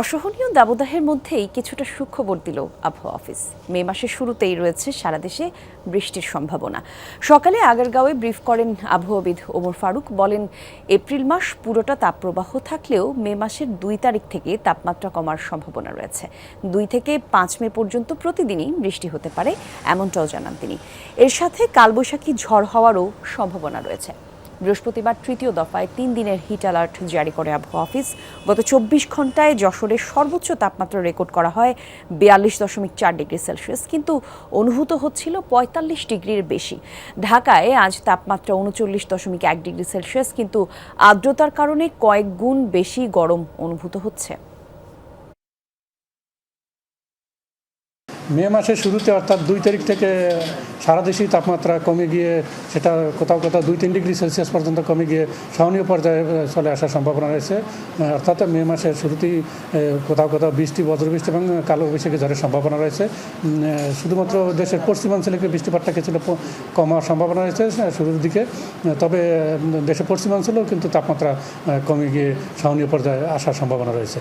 অসহনীয় দাবদাহের মধ্যেই কিছুটা সুখবর দিল আবহাওয়া অফিস। মে মাসের শুরুতেই রয়েছে সারা দেশে বৃষ্টির সম্ভাবনা। সকালে আগারগাঁওয়ে ব্রিফ করেন আবহাওয়াবিদ ওমর ফারুক। বলেন, এপ্রিল মাস পুরোটা তাপপ্রবাহ থাকলেও মে মাসের দুই তারিখ থেকে তাপমাত্রা কমার সম্ভাবনা রয়েছে। দুই থেকে পাঁচ মে পর্যন্ত প্রতিদিনই বৃষ্টি হতে পারে, এমনটাও জানান তিনি। এর সাথে কালবৈশাখী ঝড় হওয়ারও সম্ভাবনা রয়েছে। বৃহস্পতিবার তৃতীয় দফায় তিন দিনের হিট অ্যালার্ট জারি করে আবহাওয়া অফিস। গত চব্বিশ ঘন্টায় যশোরের সর্বোচ্চ তাপমাত্রা রেকর্ড করা হয় বিয়াল্লিশ দশমিক চার ডিগ্রি সেলসিয়াস, কিন্তু অনুভূত হচ্ছিল পঁয়তাল্লিশ ডিগ্রির বেশি। ঢাকায় আজ তাপমাত্রা উনচল্লিশ দশমিক এক ডিগ্রি সেলসিয়াস, কিন্তু আর্দ্রতার কারণে কয়েক গুণ বেশি গরম অনুভূত হচ্ছে। মে মাসের শুরুতে অর্থাৎ দুই তারিখ থেকে সারা দেশেই তাপমাত্রা কমে গিয়ে সেটা কোথাও কোথাও দুই তিন ডিগ্রি সেলসিয়াস পর্যন্ত কমে গিয়ে সহনীয় পর্যায়ে চলে আসার সম্ভাবনা রয়েছে। অর্থাৎ মে মাসের শুরুতেই কোথাও কোথাও বৃষ্টি, বজ্রবৃষ্টি এবং কালো বৈশাখী ঝড়ের সম্ভাবনা রয়েছে। শুধুমাত্র দেশের পশ্চিমাঞ্চলে বৃষ্টিপাতটা কিছুটা কমার সম্ভাবনা রয়েছে শুরুর দিকে। তবে দেশের পশ্চিমাঞ্চলেও কিন্তু তাপমাত্রা কমে গিয়ে সহনীয় পর্যায়ে আসার সম্ভাবনা রয়েছে।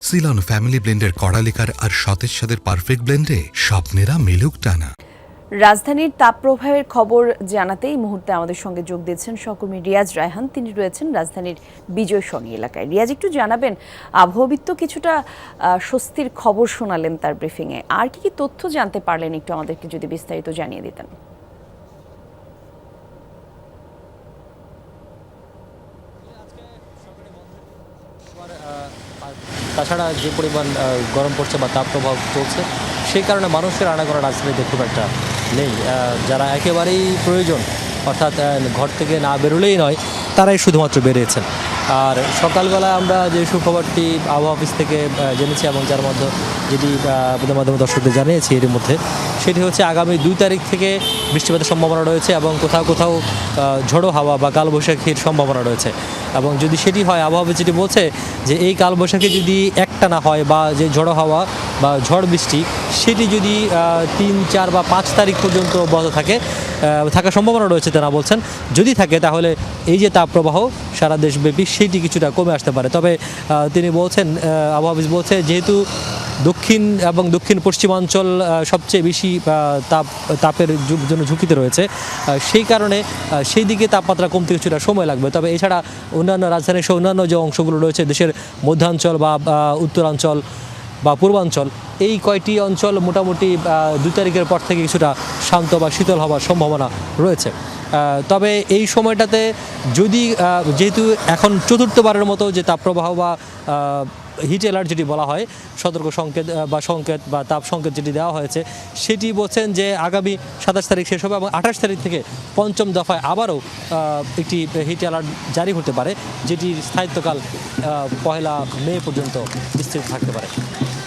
সিলন ফ্যামিলি ব্লেন্ডের কড়ালিকার আর সতেজ সাদের পারফেক্ট ব্লেন্ডে স্বপ্নেরা মেলুক টানা। রাজধানীর তাপ তাপপ্রবাহের খবর জানাতেই এই মুহূর্তে আমাদের সঙ্গে যোগ দিয়েছেন সহকর্মী রিয়াজ রায়হান। তিনি রয়েছেন রাজধানীর বিজয় সঙ্গী এলাকায়। রিয়াজ, একটু জানাবেন আবহাওয়াবিদ তো কিছুটা স্বস্তির খবর শোনালেন তার ব্রিফিংয়ে আর কি কি তথ্য জানতে পারলেন একটু আমাদেরকে যদি বিস্তারিত জানিয়ে দিতেন? তাছাড়া যে পরিমাণ গরম পড়ছে বা তাপ প্রভাব চলছে, সেই কারণে মানুষের আনাগোনা রাজধানীতে খুব একটা নেই। যারা একেবারেই প্রয়োজন, অর্থাৎ ঘর থেকে না বেরোলেই নয়, তারাই শুধুমাত্র বেরিয়েছেন। আর সকালবেলা আমরা যে সুখবরটি আবহাওয়া অফিস থেকে জেনেছি এবং যার মধ্যে যেটি আমাদের মাধ্যমে দর্শকদের জানিয়েছি এর মধ্যে সেটি হচ্ছে আগামী দুই তারিখ থেকে বৃষ্টিপাতের সম্ভাবনা রয়েছে এবং কোথাও কোথাও ঝোড়ো হাওয়া বা কালবৈশাখীর সম্ভাবনা রয়েছে। এবং যদি সেটি হয় আবহাওয়া যেটি বলছে যে এই কালবৈশাখী যদি একটা না হয় বা যে ঝড়ো হাওয়া বা ঝড় বৃষ্টি সেটি যদি তিন চার বা পাঁচ তারিখ পর্যন্ত অব্যাহত থাকে থাকার সম্ভাবনা রয়েছে তারা বলছেন। যদি থাকে তাহলে এই যে তাপপ্রবাহ সারা দেশব্যাপী সেটি কিছুটা কমে আসতে পারে। তবে তিনি বলছেন আহ, আবহাওয়া বলছে যেহেতু দক্ষিণ এবং দক্ষিণ পশ্চিমাঞ্চল সবচেয়ে বেশি তাপ, তাপের জন্য ঝুঁকিতে রয়েছে। সেই কারণে সেই দিকে তাপমাত্রা কমতে কিছুটা সময় লাগবে। তবে এছাড়া অন্যান্য রাজধানীর সহ অন্যান্য যে অংশগুলো রয়েছে, দেশের মধ্যাঞ্চল বা উত্তরাঞ্চল বা পূর্বাঞ্চল, এই কয়টি অঞ্চল মোটামুটি দুই তারিখের পর থেকে কিছুটা শান্ত বা শীতল হওয়ার সম্ভাবনা রয়েছে। তবে এই সময়টাতে যদি যেহেতু এখন চতুর্থবারের মতো যে তাপপ্রবাহ বা হিট অ্যালার্ট বলা হয়, সতর্ক সংকেত বা সংকেত বা তাপ সংকেত যেটি দেওয়া হয়েছে, সেটি বলছেন যে আগামী সাতাশ তারিখ শেষ হবে এবং আঠাশ তারিখ থেকে পঞ্চম দফায় আবারও একটি হিট অ্যালার্ট জারি হতে পারে, যেটির স্থায়িত্বকাল পহেলা মে পর্যন্ত বিস্তৃত থাকতে পারে।